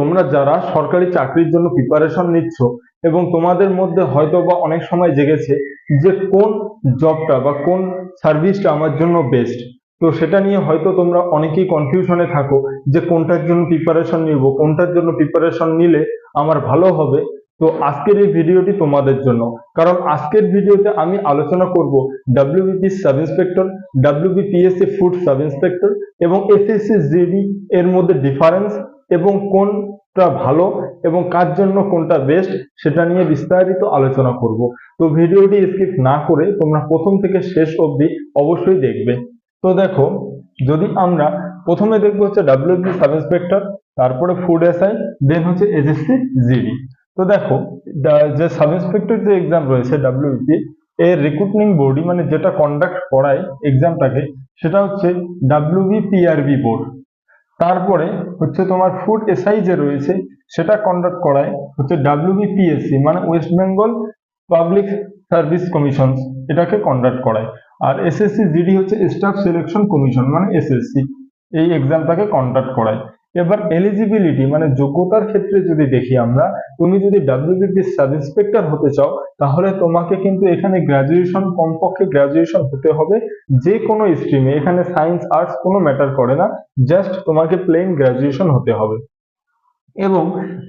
তোমরা যারা সরকারি চাকরির জন্য প্রিপারেশন নিচ্ছ এবং তোমাদের মধ্যে হয়তো বা অনেক সময় জেগেছে যে কোন জবটা বা কোন সার্ভিসটা আমার জন্য বেস্ট তো সেটা নিয়ে হয়তো তোমরা অনেকেই কনফিউশনে থাকো যে কোনটার জন্য প্রিপারেশন নিব, কোনটার জন্য প্রিপারেশন নিলে আমার ভালো হবে। তো আজকের এই ভিডিওটি তোমাদের জন্য। কারণ আজকের ভিডিওতে আমি আলোচনা করব WBP sub inspector WBPSC food sub inspector এবং এসএসসি জিডি এর মধ্যে ডিফারেন্স এবং কোনটা ভালো এবং কার জন্য কোনটা বেস্ট সেটা নিয়ে বিস্তারিত আলোচনা করব। তো ভিডিওটি স্কিপ না করে তোমরা প্রথম থেকে শেষ অবধি অবশ্যই দেখবে। তো দেখো, যদি আমরা প্রথমে দেখব হচ্ছে ডাব্লিউবি সাব ইন্সপেক্টর তারপরে ফুড এসআই দেন হচ্ছে এসএসসি জিডি তো দেখো যে সাব ইন্সপেক্টর যে এক্সাম রয়েছে ডাব্লিউপি এর রিক্রুটমিং বডি মানে যেটা কন্ডাক্ট করায় এক্সামটাকে সেটা হচ্ছে ডাব্লিউবি পিআরবি বোর্ড তারপরে হচ্ছে তোমার ফুড এসআই যে রয়েছে, সেটা কন্ডাক্ট করায় হচ্ছে ডাব্লিউবিপিএসসি মানে West Bengal Public Service Commission এটাকে কন্ডাক্ট করায়। আর এসএসসি জিডি হচ্ছে স্টাফ সিলেকশন কমিশন মানে এসএসসি এই এক্সামটাকে কন্ডাক্ট করায়। এবার এলিজিবিলিটি মানে যোগ্যতার ক্ষেত্রে যদি দেখি আমরা, তুমি যদি ডাব্লিউবিপি সাব ইন্সপেক্টর হতে চাও, তাহলে তোমাকে কিন্তু এখানে গ্রাজুয়েশন কমপক্ষে গ্রাজুয়েশন হতে হবে। যে কোনো স্ট্রিমে এখানে সায়েন্স আর্টস কোনো ম্যাটার করে না জাস্ট তোমাকে প্লেন গ্রাজুয়েশন হতে হবে। এবং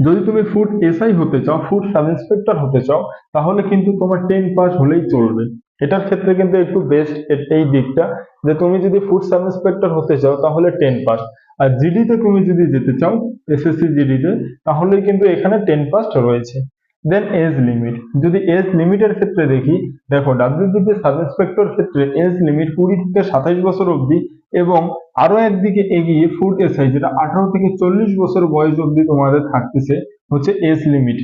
যদি তুমি ফুড এসআই হতে চাও ফুড সাব ইন্সপেক্টর হতে চাও, তাহলে কিন্তু তোমার টেন পাস হলেই চলবে। এটার ক্ষেত্রে কিন্তু একটু বেস্ট এই দিকটা, যে তুমি যদি ফুড সাব ইন্সপেক্টর হতে চাও, তাহলে টেন পাস আর জিডিতে তুমি যদি যেতে চাও এসএসসি জিডিতে তাহলে কিন্তু এখানে টেন পাস রয়েছে। দেন এজ লিমিট যদি এজ লিমিটের ক্ষেত্রে দেখি, দেখো ডাব্লিউবিপি সাব ইন্সপেক্টর ক্ষেত্রে এজ লিমিট কুড়ি থেকে সাতাইশ বছর অবধি এবং আরও একদিকে এগিয়ে ফুড এসআই যেটা আঠারো থেকে চল্লিশ বছর বয়স অবধি তোমাদের থাকতেছে, হচ্ছে এজ লিমিট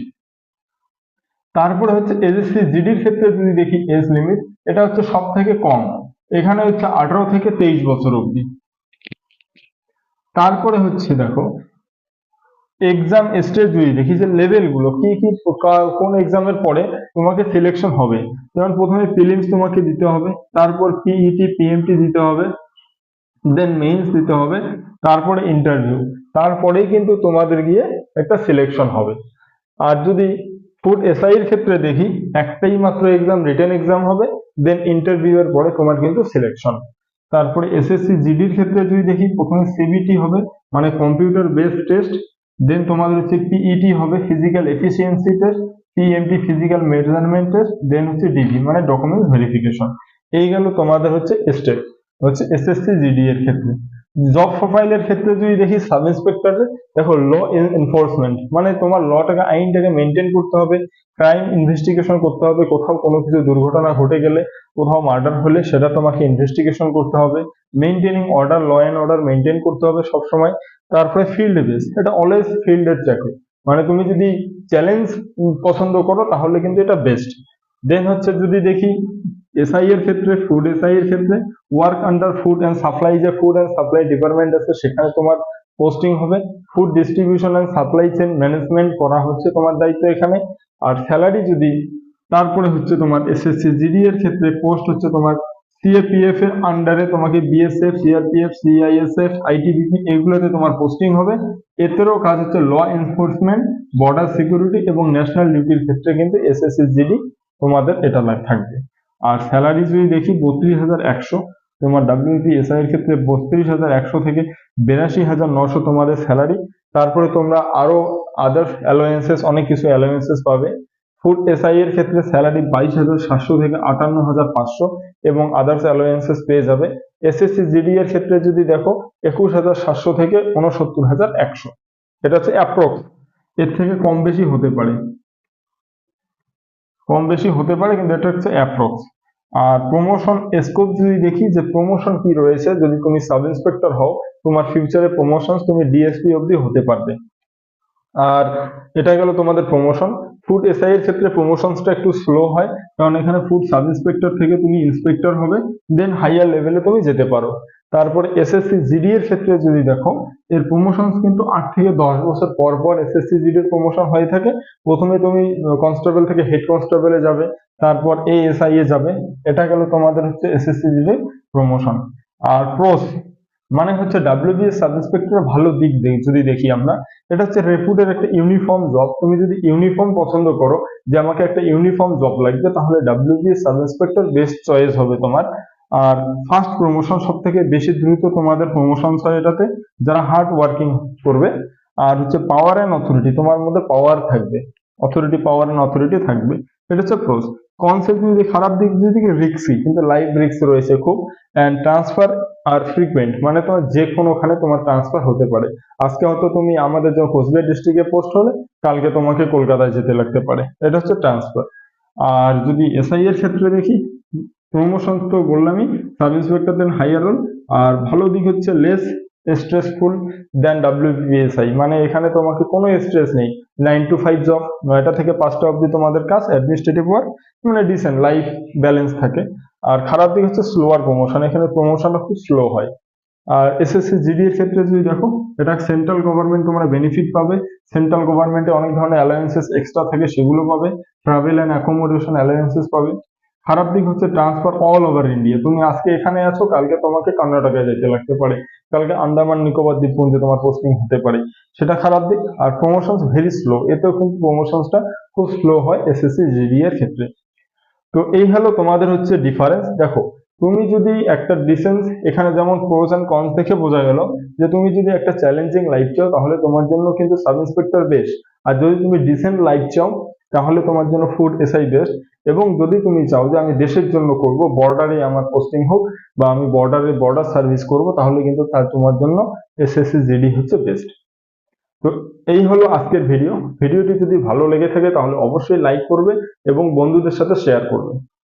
তারপরে হচ্ছে এসএসসি জিডির ক্ষেত্রে যদি দেখি এজ লিমিট এটা হচ্ছে সব থেকে কম। এখানে হচ্ছে আঠারো থেকে তেইশ বছর অবধি। তারপরে হচ্ছে দেখো এক্সাম স্টেজ যদি দেখি যে লেভেলগুলো, কি কি কোন এক্সামের পরে তোমাকে সিলেকশন হবে। যেমন প্রথমে প্রিলিমস তোমাকে দিতে হবে, তারপর পিইটি পিএমটি দিতে হবে দেন মেইনস দিতে হবে, তারপরে ইন্টারভিউ তারপরেই কিন্তু তোমাদের গিয়ে একটা সিলেকশন হবে। আর যদি ফুড এসআই এর ক্ষেত্রে দেখি, একটাই মাত্র এক্সাম রিটেন এক্সাম হবে দেন ইন্টারভিউ এর পরে তোমার কিন্তু সিলেকশন তারপরে এসএসসি জিডির ক্ষেত্রে যদি দেখি, প্রথমে সিবিটি হবে মানে কম্পিউটার বেসড টেস্ট দেন তোমাদের হচ্ছে পিইটি হবে physical efficiency test PMT physical measurement test then হচ্ছে ডিভি মানে ডকুমেন্টস ভেরিফিকেশন এই গেল তোমাদের হচ্ছে স্টেপ হচ্ছে এসএসসি জিডি এর ক্ষেত্রে। জব প্রোফাইলের ক্ষেত্রে যদি দেখি সাব ইন্সপেক্টরে দেখো ল এনফোর্সমেন্ট মানে তোমার লটাকে আইনটাকে মেনটেন করতে হবে ক্রাইম ইনভেস্টিগেশন করতে হবে, কোথাও কোনো কিছু দুর্ঘটনা ঘটে গেলে, কোথাও মার্ডার হলে সেটা তোমাকে ইনভেস্টিগেশন করতে হবে maintaining order law and order maintain করতে হবে সবসময়, তারপরে ফিল্ড বেস এটা অলওয়েজ ফিল্ডের চাকরি মানে তুমি যদি চ্যালেঞ্জ পছন্দ করো তাহলে কিন্তু এটা বেস্ট দেন হচ্ছে যদি দেখি এসআই এর ক্ষেত্রে ফুড এসআই এর ক্ষেত্রে work under food and supply যে ফুড অ্যান্ড সাপ্লাই ডিপার্টমেন্ট আছে, সেখানে তোমার পোস্টিং হবে। Food distribution and supply chain management করা হচ্ছে তোমার দায়িত্ব এখানে। আর স্যালারি যদি, তারপরে হচ্ছে তোমার এসএসসি জিডি এর ক্ষেত্রে পোস্ট হচ্ছে তোমার সিএপিএফ এর আন্ডারে তোমাকে বিএসএফ সিআরপিএফ সিআইএসএফ আইটিবিপি এগুলোতে তোমার পোস্টিং হবে। এতেরও কাজ হচ্ছে ল এনফোর্সমেন্ট বর্ডার সিকিউরিটি এবং ন্যাশনাল ডিউটির ক্ষেত্রে কিন্তু এসএসসি জিডি তোমাদের এটা থাকবে আর স্যালারি যদি দেখি বত্রিশ হাজার একশো, তোমার ডাব্লিউপি এসআই এর ক্ষেত্রে বত্রিশ হাজার একশো থেকে বিরাশি হাজার নশো তোমাদের স্যালারি তারপরে তোমরা আরও আদার্স অ্যালোয়েন্সেস অনেক কিছু অ্যালোয়েন্সেস পাবে। ফুড এসআই এর ক্ষেত্রে স্যালারি বাইশ হাজার সাতশো থেকে আটান্ন হাজার পাঁচশো এবং আদার্স অ্যালোয়েন্সেস পেয়ে যাবে। এসএসসি জিডি এর ক্ষেত্রে যদি দেখো, একুশ হাজার সাতশো থেকে উনসত্তর হাজার একশো। এটা হচ্ছে অ্যাপ্রক্স এর থেকে কম বেশি হতে পারে। কম বেশি হতে পারে, কিন্তু এটা হচ্ছে অ্যাপ্রক্স আর প্রমোশন স্কোপ যদি দেখি যে প্রমোশন কি রয়েছে, যদি তুমি সাব ইন্সপেক্টর হও, তোমার ফিউচারে প্রমোশন তুমি ডিএসপি অবধি হতে পারবে। আর এটা গেল তোমাদের প্রমোশন ফুড এসআই এর ক্ষেত্রে প্রমোশনসটা একটু স্লো হয়, কারণ এখানে ফুড সাব ইন্সপেক্টর থেকে তুমি ইন্সপেক্টর হবে দেন হাইয়ার লেভেলে তুমি যেতে পারো। তারপরে এসএসসি জিডি এর ক্ষেত্রে যদি দেখো, এর প্রমোশন কিন্তু আট থেকে দশ বছর পর পর এসএসসি জিডি এর প্রমোশন হয়ে থাকে। প্রথমে তুমি কনস্টেবল থেকে হেড কনস্টেবলে যাবে, তারপর এএসআই এ যাবে। এটা গেল তোমাদের হচ্ছে এসএসসি জিডি প্রমোশন আর প্রোস মানে হচ্ছে ডাব্লিউবিএস সাব ইন্সপেক্টরের ভালো দিক যদি দেখি আমরা, এটা হচ্ছে রেপুটের একটা ইউনিফর্ম জব তুমি যদি ইউনিফর্ম পছন্দ করো, যে আমাকে একটা ইউনিফর্ম জব লাগবে, তাহলে WBS sub inspector best choice হবে তোমার। আর ফার্স্ট প্রমোশন সব থেকে বেশি দ্রুত তোমাদের প্রমোশন হয় এটাতে, যারা হার্ড ওয়ার্কিং করবে, আর হচ্ছে পাওয়ার অ্যান্ড অথরিটি তোমার মধ্যে পাওয়ার থাকবে অথরিটি পাওয়ার অ্যান্ড অথরিটি থাকবে, এটা হচ্ছে প্রোস কনসেপ্ট যদি খারাপ দিক দিকে রিক্সি কিন্তু লাইভ রিক্স রয়েছে খুব অ্যান্ড ট্রান্সফার আর ফ্রিকুয়েন্ট মানে তোমার যে কোনোখানে তোমার ট্রান্সফার হতে পারে। আজকে হয়তো তুমি আমাদের যখন কোচবিহার ডিস্ট্রিক্টে পোস্ট হলে, কালকে তোমাকে কলকাতায় যেতে লাগতে পারে। এটা হচ্ছে ট্রান্সফার আর যদি এসআই এর ক্ষেত্রে দেখি প্রমোশন তো বললামই sub inspector then higher role আর ভালো দিক হচ্ছে লেস স্ট্রেসফুল দেন ডাব্লিউবিএসআই মানে এখানে তোমাকে কোনো স্ট্রেস নেই। নাইন টু ফাইভ জব নয়টা থেকে পাঁচটা অবধি তোমাদের কাজ অ্যাডমিনিস্ট্রেটিভ ওয়ার্ক মানে ডিসেন্ট লাইফ ব্যালেন্স থাকে। আর খারাপ দিক হচ্ছে স্লোয়ার প্রমোশন এখানে প্রমোশনটা খুব স্লো হয়। আর এসএসসি জিডি এর ক্ষেত্রে যদি দেখো, এটা সেন্ট্রাল গভর্নমেন্ট তোমরা বেনিফিট পাবে। সেন্ট্রাল গভর্নমেন্টে অনেক ধরনের অ্যালায়েন্সেস এক্সট্রা থাকে, সেগুলো পাবে। ট্রাভেল অ্যান্ড অ্যাকোমোডেশন অ্যালায়েন্সেস পাবে। খারাপ দিক হচ্ছে ট্রান্সফার অল ওভার ইন্ডিয়া তুমি আজকে এখানে আছো, কালকে তোমাকে কর্ণাটকায় যেতে লাগতে পারে। কালকে আন্দামান, নিকোবর, দ্বীপপুঞ্জে তোমার পোস্টিং হতে পারে। সেটা খারাপ দিক, আর প্রমোশন ভেরি স্লো এতেও কিন্তু প্রমোশনসটা খুব স্লো হয় এসএসসি জিডি এর ক্ষেত্রে। তো এই হলো তোমাদের হচ্ছে ডিফারেন্স দেখো, তুমি যদি একটা ডিসেন্স এখানে যেমন প্রোজ অ্যান্ড কনস দেখে বোঝা গেল, যে তুমি যদি একটা চ্যালেঞ্জিং লাইফ চাও, তাহলে তোমার জন্য কিন্তু সাব ইন্সপেক্টর বেশ। আর যদি তুমি ডিসেন্ট লাইফ চাও তাহলে তোমার জন্য ফুড এসআই বেস্ট এবং যদি তুমি চাও যে আমি দেশের জন্য করব বর্ডারে আমার পোস্টিং হোক বা আমি বর্ডারে বর্ডার সার্ভিস করব, তাহলে কিন্তু তার তোমার জন্য এসএসসি জিডি হচ্ছে বেস্ট তো এই হলো আজকের ভিডিও ভিডিওটি যদি ভালো লেগে থাকে, তাহলে অবশ্যই লাইক করবে এবং বন্ধুদের সাথে শেয়ার করবে।